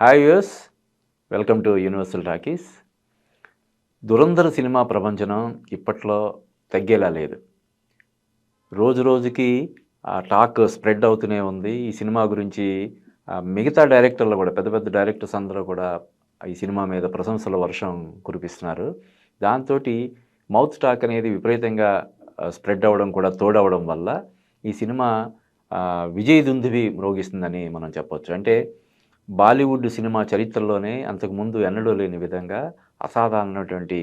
Hi use welcome to universal talkies Dhurandhar cinema ప్రపంచం ఇప్పట్లో తగ్గేలా లేదు. రోజు రోజుకి ఆ టాక్ స్ప్రెడ్ అవుతూనే ఉంది. ఈ సినిమా గురించి మిగతా డైరెక్టర్లు కూడా పెద్ద పెద్ద డైరెక్టర్స్ అందరూ కూడా ఈ సినిమా మీద ప్రశంసల వర్షం కురిపిస్తున్నారు. దాంతో మౌత్ టాక్ అనేది విపరీతంగా స్ప్రెడ్ అవ్వడం కూడా తోడవడం వల్ల ఈ సినిమా ఆ, విజయ దుందువి మ్రోగిస్తుందని మనం చెప్పొచ్చు. అంటే బాలీవుడ్ సినిమా చరిత్రలోనే అంతకుముందు ఎన్నడూ లేని విధంగా అసాధారణమైనటువంటి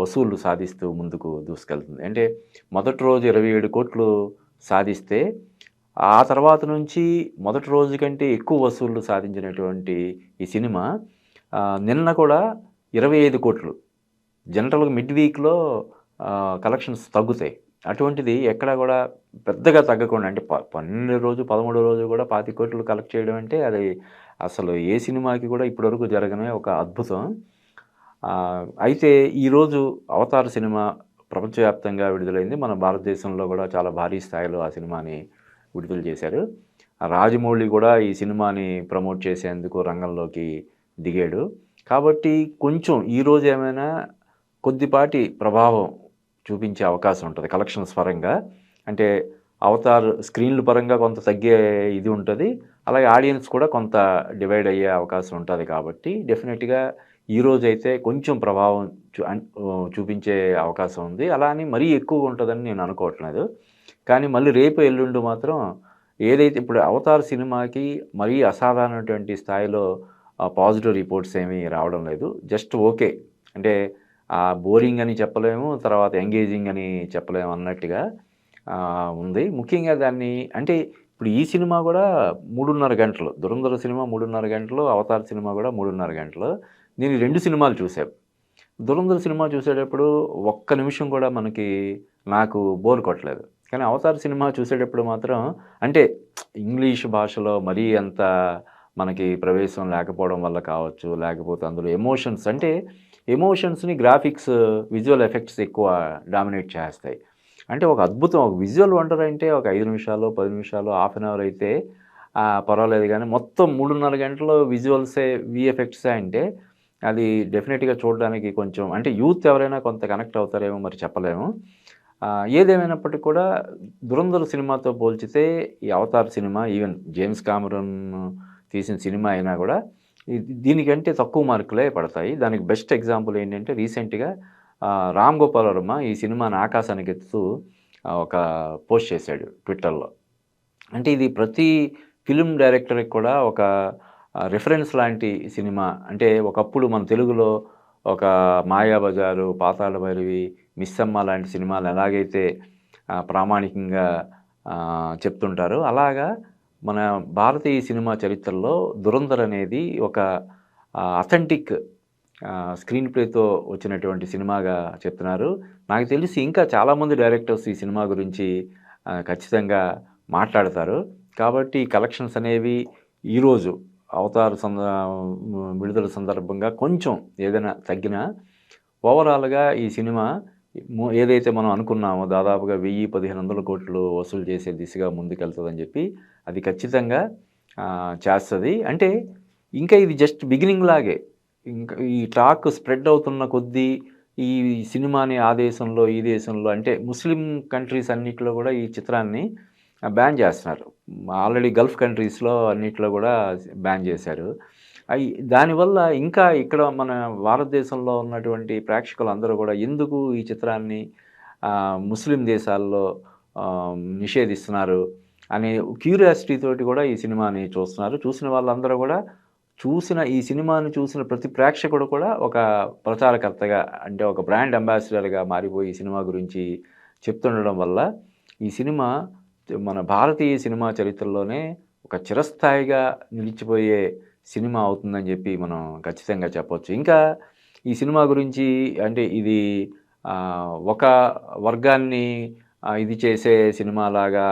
వసూళ్ళు సాధిస్తూ ముందుకు దూసుకెళ్తుంది. అంటే మొదటి రోజు ఇరవై ఏడు కోట్లు సాధిస్తే ఆ తర్వాత నుంచి మొదటి రోజు కంటే ఎక్కువ వసూళ్ళు సాధించినటువంటి ఈ సినిమా నిన్న కూడా ఇరవై ఐదు కోట్లు. జనరల్గా మిడ్ వీక్లో కలెక్షన్స్ తగ్గుతాయి. అటువంటిది ఎక్కడ కూడా పెద్దగా తగ్గకుండా అంటే ప పన్నెండు రోజు పదమూడో రోజు కూడా పాతి కోట్లు కలెక్ట్ చేయడం అంటే అది అసలు ఏ సినిమాకి కూడా ఇప్పటివరకు జరగనే ఒక అద్భుతం. అయితే ఈరోజు అవతార సినిమా ప్రపంచవ్యాప్తంగా విడుదలైంది. మన భారతదేశంలో కూడా చాలా భారీ స్థాయిలో ఆ సినిమాని విడుదల చేశారు. రాజమౌళి కూడా ఈ సినిమాని ప్రమోట్ చేసేందుకు రంగంలోకి దిగాడు. కాబట్టి కొంచెం ఈరోజు ఏమైనా కొద్దిపాటి ప్రభావం చూపించే అవకాశం ఉంటుంది కలెక్షన్స్ పరంగా. అంటే అవతార్ స్క్రీన్ల పరంగా కొంత తగ్గే ఇది ఉంటుంది. అలాగే ఆడియన్స్ కూడా కొంత డివైడ్ అయ్యే అవకాశం ఉంటుంది కాబట్టి డెఫినెట్గా ఈ రోజైతే అయితే కొంచెం ప్రభావం చూ చూపించే అవకాశం ఉంది. అలా అని మరీ ఎక్కువ ఉంటుందని నేను అనుకోవట్లేదు. కానీ మళ్ళీ రేపు ఎల్లుండి మాత్రం ఏదైతే ఇప్పుడు అవతార్ సినిమాకి మరీ అసాధారణటువంటి స్థాయిలో పాజిటివ్ రిపోర్ట్స్ ఏమీ రావడం లేదు. Just okay. అంటే బోరింగ్ అని చెప్పలేము తర్వాత ఎంగేజింగ్ అని చెప్పలేము అన్నట్టుగా. ఉంది. ముఖ్యంగా దాన్ని అంటే ఇప్పుడు ఈ సినిమా కూడా మూడున్నర గంటలు. దురంధర సినిమా మూడున్నర గంటలు అవతార్ సినిమా కూడా మూడున్నర గంటలు. నేను రెండు సినిమాలు చూసాను దురంధర సినిమా చూసేటప్పుడు ఒక్క నిమిషం కూడా మనకి నాకు బోర్ కొట్టలేదు. కానీ అవతార్ సినిమా చూసేటప్పుడు మాత్రం అంటే ఇంగ్లీష్ భాషలో మరీ అంత మనకి ప్రవేశం లేకపోవడం వల్ల కావచ్చు లేకపోతే అందులో ఎమోషన్స్ అంటే ఎమోషన్స్ని గ్రాఫిక్స్ విజువల్ ఎఫెక్ట్స్ ఎక్కువ డామినేట్ చేస్తాయి. అంటే ఒక అద్భుతం ఒక విజువల్ వండర్ అంటే ఒక ఐదు నిమిషాలు పది నిమిషాలు హాఫ్ అన్ అవర్ అయితే పర్వాలేదు కానీ మొత్తం మూడున్నర గంటలు విజువల్సే విఎఫెక్ట్సే అంటే అది డెఫినెట్గా చూడడానికి కొంచెం అంటే యూత్ ఎవరైనా కొంత కనెక్ట్ అవుతారేమో మరి చెప్పలేము. ఏదేమైనప్పటికీ కూడా దురంధర్ సినిమాతో పోల్చితే ఈ Avatar cinema even James Cameron తీసిన సినిమా అయినా కూడా దీనికంటే తక్కువ మార్కులే పడతాయి. దానికి బెస్ట్ ఎగ్జాంపుల్ ఏంటంటే రీసెంట్గా రామ్ గోపాల్ వర్మ ఈ సినిమాని ఆకాశానికి ఎత్తుతూ ఒక పోస్ట్ చేశాడు ట్విట్టర్లో. అంటే ఇది ప్రతి ఫిలిం డైరెక్టర్కి కూడా ఒక రిఫరెన్స్ లాంటి సినిమా. అంటే ఒకప్పుడు మన తెలుగులో ఒక మాయాబజారు పాతాళ భైరవి మిస్సమ్మ లాంటి సినిమాలు ఎలాగైతే ప్రామాణికంగా చెప్తుంటారో అలాగా మన భారతీయ సినిమా చరిత్రలో దురంధర్ అనేది ఒక అథెంటిక్ స్క్రీన్ ప్లేతో వచ్చినటువంటి సినిమాగా చెప్తున్నారు. నాకు తెలిసి ఇంకా చాలామంది డైరెక్టర్స్ ఈ సినిమా గురించి ఖచ్చితంగా మాట్లాడతారు. కాబట్టి కలెక్షన్స్ అనేవి ఈరోజు అవతార సంద విడుదల సందర్భంగా కొంచెం ఏదైనా తగ్గినా ఓవరాల్గా ఈ సినిమా ఏదైతే మనం అనుకున్నామో దాదాపుగా వెయ్యి పదిహేను వందల కోట్లు వసూలు చేసే దిశగా ముందుకెళ్తుందని చెప్పి అది ఖచ్చితంగా చేస్తుంది. అంటే ఇంకా ఇది జస్ట్ బిగినింగ్ లాగే ఇంకా ఈ టాక్ స్ప్రెడ్ అవుతున్న కొద్దీ ఈ సినిమాని ఆ దేశంలో ఈ దేశంలో అంటే ముస్లిం కంట్రీస్ అన్నిట్లో కూడా ఈ చిత్రాన్ని బ్యాన్ చేస్తున్నారు. ఆల్రెడీ గల్ఫ్ కంట్రీస్లో అన్నిట్లో కూడా బ్యాన్ చేశారు. అవి దానివల్ల ఇంకా ఇక్కడ మన భారతదేశంలో ఉన్నటువంటి ప్రేక్షకులు అందరూ కూడా ఎందుకు ఈ చిత్రాన్ని ముస్లిం దేశాల్లో నిషేధిస్తున్నారు అనే క్యూరియాసిటీ తోటి కూడా ఈ సినిమాని చూస్తున్నారు. చూసిన వాళ్ళందరూ కూడా చూసిన ఈ సినిమాను చూసిన ప్రతి ప్రేక్షకుడు కూడా ఒక ప్రచారకర్తగా అంటే ఒక బ్రాండ్ అంబాసిడర్గా మారిపోయి ఈ సినిమా గురించి చెప్తుండడం వల్ల ఈ సినిమా మన భారతీయ సినిమా చరిత్రలోనే ఒక చిరస్థాయిగా నిలిచిపోయే సినిమా అవుతుందని చెప్పి మనం ఖచ్చితంగా చెప్పొచ్చు. ఇంకా ఈ సినిమా గురించి అంటే ఇది ఒక వర్గాన్ని ఇది చేసే సినిమాలాగా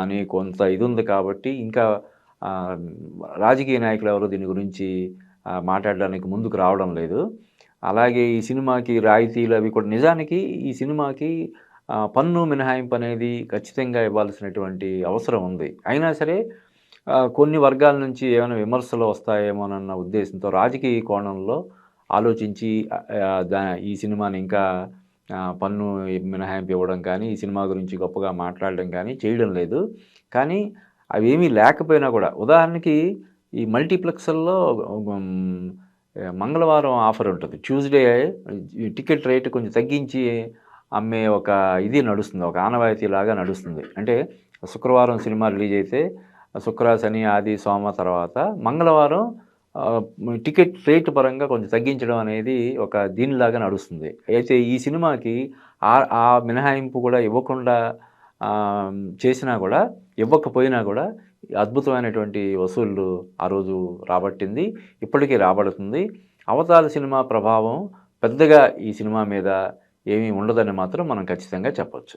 అని కొంత ఇది ఉంది కాబట్టి ఇంకా రాజకీయ నాయకులు ఎవరు దీని గురించి మాట్లాడడానికి ముందుకు రావడం లేదు. అలాగే ఈ సినిమాకి రాయితీలు అవి కూడా నిజానికి ఈ సినిమాకి పన్ను మినహాయింపు అనేది ఖచ్చితంగా ఇవ్వాల్సినటువంటి అవసరం ఉంది. అయినా సరే కొన్ని వర్గాల నుంచి ఏమైనా విమర్శలు వస్తాయేమోనన్న ఉద్దేశంతో రాజకీయ కోణంలో ఆలోచించి దా ఈ సినిమాని ఇంకా పన్ను మినహాయింపు ఇవ్వడం కానీ ఈ సినిమా గురించి గొప్పగా మాట్లాడడం కానీ చేయడం లేదు. కానీ అవేమీ లేకపోయినా కూడా. ఉదాహరణకి ఈ మల్టీప్లెక్స్ల్లో మంగళవారం ఆఫర్ ఉంటుంది. ట్యూస్డే టికెట్ రేటు కొంచెం తగ్గించి అమ్మే ఒక ఇది నడుస్తుంది ఒక ఆనవాయితీ లాగా నడుస్తుంది. అంటే శుక్రవారం సినిమా రిలీజ్ అయితే శుక్ర శని ఆది సోమ తర్వాత మంగళవారం టికెట్ రేటు పరంగా కొంచెం తగ్గించడం అనేది ఒక దీనిలాగా నడుస్తుంది. అయితే ఈ సినిమాకి ఆ ఆ మినహాయింపు కూడా ఇవ్వకుండా చేసినా కూడా ఇవ్వకపోయినా కూడా అద్భుతమైనటువంటి వసూళ్ళు ఆ రోజు రాబట్టింది. ఇప్పటికీ రాబడుతుంది. అవతార సినిమా ప్రభావం పెద్దగా ఈ సినిమా మీద ఏమీ ఉండదని మాత్రం మనం ఖచ్చితంగా చెప్పొచ్చు.